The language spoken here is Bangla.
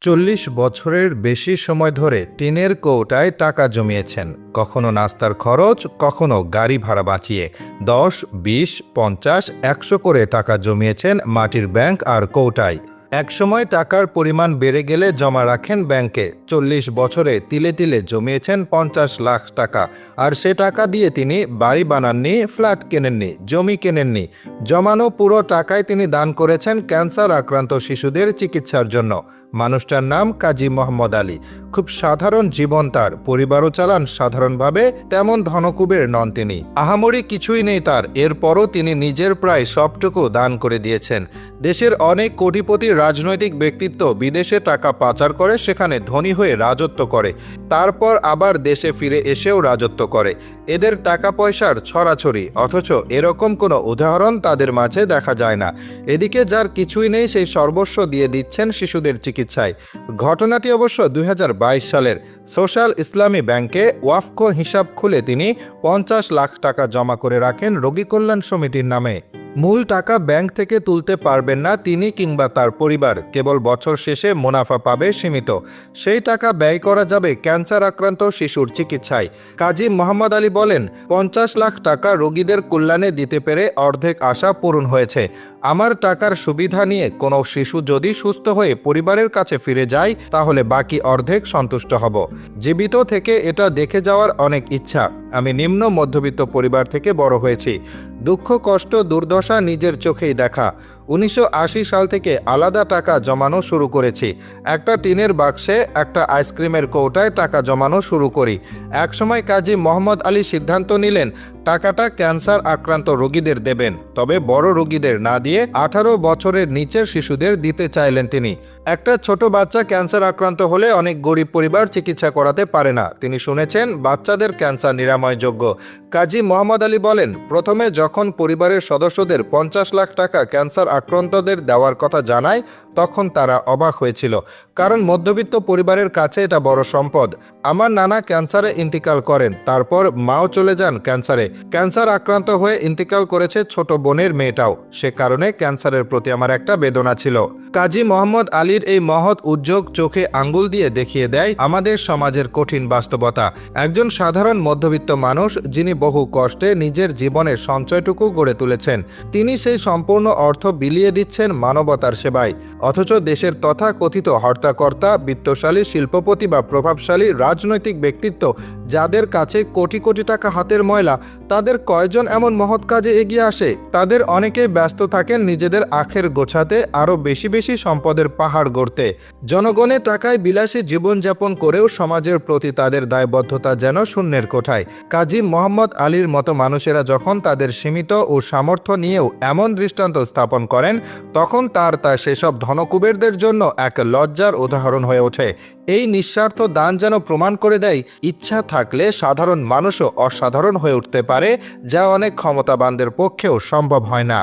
চল্লিশ বছরের বেশি সময় ধরে টিনের কৌটায় টাকা জমিয়েছেন। কখনো নাস্তার খরচ, কখনো গাড়ি ভাড়া বাঁচিয়ে দশ, বিশ, পঞ্চাশ, একশো করে টাকা জমিয়েছেন মাটির ব্যাংক আর কৌটায়। একসময় টাকার পরিমাণ বেড়ে গেলে জমা রাখেন ব্যাংকে। চল্লিশ বছরে তিলে তিলে জমিয়েছেন পঞ্চাশ লাখ টাকা। আর সে টাকা দিয়ে তিনি বাড়ি বানাননি, ফ্ল্যাট কেনেননি, জমি কেনেননি জমানো পুরো টাকায় তিনি দান করেছেন ক্যান্সার আক্রান্ত শিশুদের চিকিৎসার জন্য। মানুষটার নাম কাজী মোহাম্মদ আলী। খুব সাধারণ জীবন তার। পরিবারও চালান সাধারণভাবে, তেমন ধনকুবের নন তিনি। আহামরি কিছুই নেই তার। এরপরও তিনি নিজের প্রায় সবটুকু দান করে দিয়েছেন। দেশের অনেক কোটিপতি রাজনৈতিক ব্যক্তিত্ব বিদেশে টাকা পাচার করে সেখানে ধনী হয়ে রাজত্ব করে। তারপর আবার দেশে ফিরে এসেও রাজত্ব করে। এদের টাকা পয়সার ছড়াছড়ি, অথচ এরকম কোনো উদাহরণ তাদের মাঝে দেখা যায় না। এদিকে যার কিছুই নেই, সেই সর্বস্ব দিয়ে দিচ্ছেন শিশুদের চিকিৎসায়। ঘটনাটি অবশ্য দুই হাজার বাইশ সালের সোশ্যাল ইসলামী ব্যাংকে ওয়াফকো হিসাব খুলে তিনি পঞ্চাশ লাখ টাকা জমা করে রাখেন রোগী কল্যাণ সমিতির নামে। মূল টাকা ব্যাংক থেকে তুলতে পারবেন না তিনি কিংবা তার পরিবার। কেবল বছর শেষে মুনাফা পাবে সীমিত। সেই টাকা ব্যয় করা যাবে ক্যান্সার আক্রান্ত শিশুর চিকিৎসায়। কাজী মোহাম্মদ আলী বলেন, পঞ্চাশ লাখ টাকা রোগীদের কল্যাণে দিতে পেরে অর্ধেক আশা পূরণ হয়েছে। আমার টাকার সুবিধা নিয়ে কোনো শিশু যদি সুস্থ হয়ে পরিবারের কাছে ফিরে যায়, তাহলে বাকি অর্ধেক সন্তুষ্ট হব। জীবিত থেকে এটা দেখে যাওয়ার অনেক ইচ্ছা। আমি নিম্ন মধ্যবিত্ত পরিবার থেকে বড় হয়েছি। দুঃখ, কষ্ট, দুর্দশা নিজের চোখেই দেখা। উনিশশো আশি সাল থেকে আলাদা টাকা জমানো শুরু করেছি। একটা টিনের বাক্সে একটা আইসক্রিমের কৌটায় টাকা জমানো শুরু করি। একসময় কাজী মোহাম্মদ আলী সিদ্ধান্ত নিলেন, টাকাটা ক্যান্সার আক্রান্ত রোগীদের দেবেন। তবে বড় রোগীদের না দিয়ে আঠারো বছরের নিচের শিশুদের দিতে চাইলেন তিনি। একটা ছোট বাচ্চা ক্যান্সার আক্রান্ত হলে অনেক গরিব পরিবার চিকিৎসা করাতে পারে না। তিনি শুনেছেন, বাচ্চাদের ক্যান্সার নিরাময়যোগ্য। কাজী মোহাম্মদ আলী বলেন, প্রথমে যখন পরিবারের সদস্যদের পঞ্চাশ লাখ টাকা ক্যান্সার আক্রান্তদের দেওয়ার কথা জানায়, তখন তারা অবাক হয়েছিল। কারণ মধ্যবিত্ত পরিবারের কাছে এটা বড় সম্পদ। আমার নানা ক্যান্সারে ইন্তিকাল করেন, তারপর মাও চলে যান ক্যান্সারে। ক্যান্সার আক্রান্ত হয়ে ইন্তিকাল করেছে ছোট বোনের মেয়েটাও। সে কারণে ক্যান্সারের প্রতি আমার একটা বেদনা ছিল। কাজী মোহাম্মদ আলীর এই মহৎ উদ্যোগ চোখে আঙ্গুল দিয়ে দেখিয়ে দেয় আমাদের সমাজের কঠিন বাস্তবতা। একজন সাধারণ মধ্যবিত্ত মানুষ যিনি বহু কষ্টে নিজের জীবনের সঞ্চয়টুকু গড়ে তুলেছেন। তিনি সেই সম্পূর্ণ অর্থ বিলিয়ে দিচ্ছেন মানবতার সেবায়। অথচ দেশের তথাকথিত হর্তাকর্তা, বিত্তশালী, শিল্পপতি বা প্রভাবশালী রাজনৈতিক ব্যক্তিত্ব, যাদের কাছে কোটি কোটি টাকা হাতের ময়লা, তাদের কয়জন এমন মহৎ কাজে এগিয়ে আসে? তাদের অনেকেই ব্যস্ত থাকেন নিজেদের আখের গোছাতে, আরও বেশি বেশি সম্পদের পাহাড় গড়তে। জনগণের টাকায় বিলাসী জীবনযাপন করেও সমাজের প্রতি তাদের দায়বদ্ধতা যেন শূন্যের কোঠায়। কাজী মোহাম্মদ আলীর মতো মানুষেরা যখন তাদের সীমিত ও সামর্থ্য নিয়েও এমন দৃষ্টান্ত স্থাপন করেন, তখন তার তা সেসব ধনকুবেরদের জন্য এক লজ্জার উদাহরণ হয়ে ওঠে। এই নিঃস্বার্থ দান যেন প্রমাণ করে দেয়, ইচ্ছা থাকলে সাধারণ মানুষও অসাধারণ হয়ে উঠতে পারে, যা অনেক ক্ষমতাবানদের পক্ষেও সম্ভব হয় না।